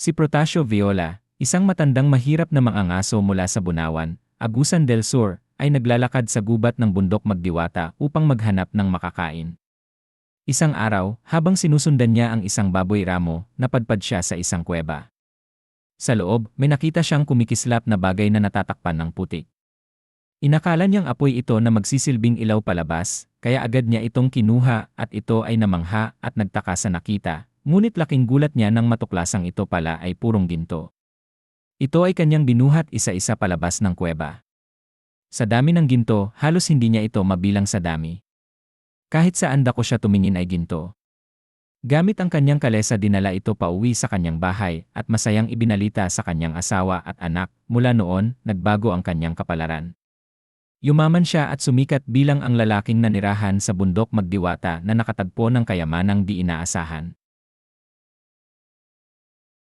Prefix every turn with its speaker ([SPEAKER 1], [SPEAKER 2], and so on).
[SPEAKER 1] Si Protasio Viola, isang matandang mahirap na mangangaso mula sa Bunawan, Agusan del Sur, ay naglalakad sa gubat ng bundok magdiwata upang maghanap ng makakain. Isang araw, habang sinusundan niya ang isang baboy ramo, napadpad siya sa isang kuweba. Sa loob, may nakita siyang kumikislap na bagay na natatakpan ng putik. Inakala niyang apoy ito na magsisilbing ilaw palabas, kaya agad niya itong kinuha at ito ay namangha at nagtaka sa nakita, ngunit laking gulat niya nang matuklasang ito pala ay purong ginto. Ito ay kanyang binuhat isa-isa palabas ng kuweba. Sa dami ng ginto, halos hindi niya ito mabilang sa dami. Kahit saan dako siya tumingin ay ginto. Gamit ang kanyang kalesa dinala ito pauwi sa kanyang bahay at masayang ibinalita sa kanyang asawa at anak, mula noon, nagbago ang kanyang kapalaran. Yumaman siya at sumikat bilang ang lalaking nanirahan sa bundok magdiwata na nakatagpo ng kayamanang di inaasahan.